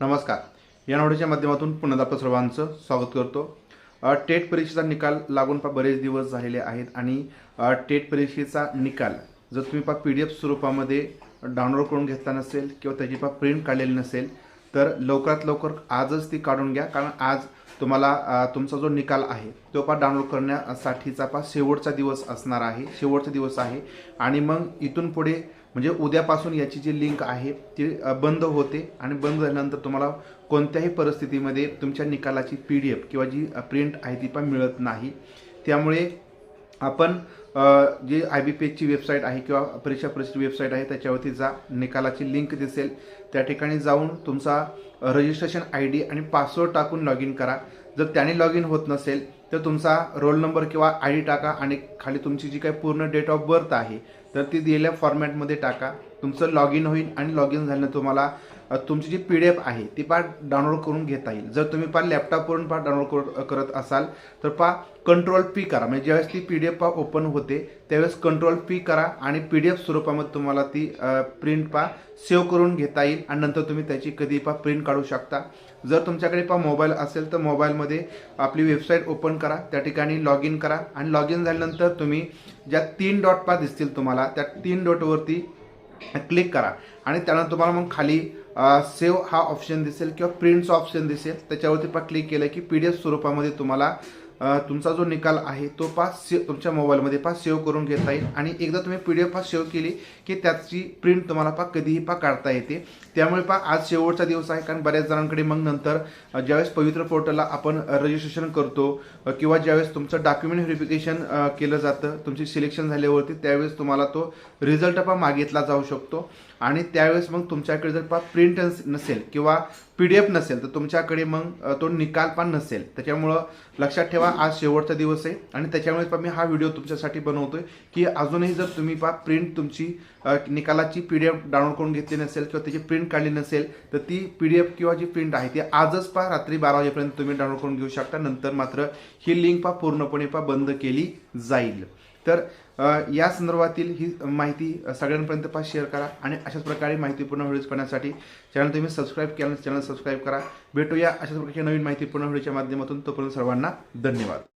नमस्कार. या नोडीच्या माध्यमातून पुन्हा आपलं सर्वांचं स्वागत करतो. टेट परीक्षेचा निकाल लागून पा बरेच दिवस झालेले आहेत आणि टेट परीक्षेचा निकाल जर तुम्ही पा पी डी एफ स्वरूपामध्ये डाउनलोड करून घेतला नसेल किंवा त्याची पा प्रिंट काढलेली नसेल तर लवकरात लवकर आजच ती काढून घ्या. कारण आज तुम्हाला तुमचा जो निकाल आहे तो पा डाउनलोड करण्यासाठीचा पा शेवटचा दिवस असणार आहे शेवटचा दिवस आहे. आणि मग इथून पुढे म्हणजे उद्यापासून याची जी लिंक आहे ती बंद होते आणि बंद झाल्यानंतर तुम्हाला कोणत्याही परिस्थितीमध्ये तुमच्या निकालाची पी डी एफ किंवा जी प्रिंट आहे ती पण मिळत नाही. त्यामुळे आपण जी आय बी पी एचची वेबसाईट आहे किंवा परीक्षा परिषद वेबसाईट आहे त्याच्यावरती जा निकालाची लिंक दिसेल. त्या ठिकाणी जाऊन तुमचा रजिस्ट्रेशन आय डी आणि पासवर्ड टाकून लॉग इन करा. जर त्याने लॉग इन होत नसेल तर तुमचा रोल नंबर किंवा आय डी टाका आणि खाली तुमची जी काही पूर्ण डेट ऑफ बर्थ आहे तर ती दिलेल्या फॉर्मॅटमध्ये टाका. तुमचं लॉग इन होईल आणि लॉग इन झाल्यानं तुम्हाला तुमची जी पी डी एफ आहे ती पा डाउनलोड करून घेता येईल. जर तुम्ही पा लॅपटॉपवरून पा डाउनलोड करत असाल तर पा कंट्रोल पी करा. म्हणजे ज्यावेळेस ती पी डी एफ पा ओपन होते त्यावेळेस कंट्रोल पी करा आणि पी डी एफ स्वरूपामध्ये तुम्हाला ती प्रिंट पा सेव्ह करून घेता येईल आणि नंतर तुम्ही त्याची कधी पा प्रिंट काढू शकता. जर तुमच्याकडे पा मोबाईल असेल तर मोबाईलमध्ये आपली वेबसाईट ओपन करा त्या ठिकाणी लॉग इन करा आणि लॉग इन झाल्यानंतर तुम्ही ज्या तीन डॉट पा दिसतील तुम्हाला त्या तीन डॉटवरती क्लिक करा. आणि त्यानंतर तुम्हाला मग खाली सेव्ह हा ऑप्शन दिसेल किंवा प्रिंटचा ऑप्शन दिसेल. त्याच्यावरती पा क्लिक केलं की पी डी एफ स्वरूपामध्ये तुम्हाला तुमचा जो निकाल आहे तो पा से तुमच्या मोबाईलमध्ये पा सेव्ह करून घेता येईल. आणि एकदा तुम्ही पी डी एफ पा सेव्ह केली की त्याची प्रिंट तुम्हाला पा कधीही पा काढता येते. त्यामुळे पा आज शेवटचा दिवस आहे. कारण बऱ्याच जणांकडे मग नंतर ज्यावेळेस पवित्र पोर्टलला आपण रजिस्ट्रेशन करतो किंवा ज्यावेळेस तुमचं डॉक्युमेंट व्हेरिफिकेशन केलं जातं तुमची सिलेक्शन झाल्यावरती त्यावेळेस तुम्हाला तो रिझल्ट पा मागितला जाऊ शकतो. आणि त्यावेळेस मग तुमच्याकडे जर पा प्रिंट नसेल किंवा पी डी एफ नसेल तर तुमच्याकडे मग तो निकाल पण नसेल. त्याच्यामुळं लक्षात ठेवा आज शेवटचा दिवस आहे आणि त्याच्यामुळे मी हा व्हिडिओ तुमच्यासाठी बनवतोय की अजूनही जर तुम्ही पा प्रिंट तुमची निकालाची पी डी एफ डाउनलोड करून घेतली नसेल किंवा त्याची प्रिंट काढली नसेल तर ती पी डी एफ किंवा जी प्रिंट आहे ती आजच पा रात्री बारा वाजेपर्यंत तुम्ही डाउनलोड करून घेऊ शकता. नंतर मात्र ही लिंक पा पूर्णपणे पा बंद केली जाईल. तर या संदर्भातील ही माहिती सगळ्यांपर्यंत पा शेअर करा आणि अशाच प्रकारे माहितीपूर्ण व्हिडिओज पाहण्यासाठी चॅनल तुम्ही सबस्क्राईब केलं चॅनल सबस्क्राईब करा. भेटूया अशाच प्रकारची नवीन माहितीपूर्ण व्हिडिओच्या माध्यमातून. तोपर्यंत सर्वांना धन्यवाद.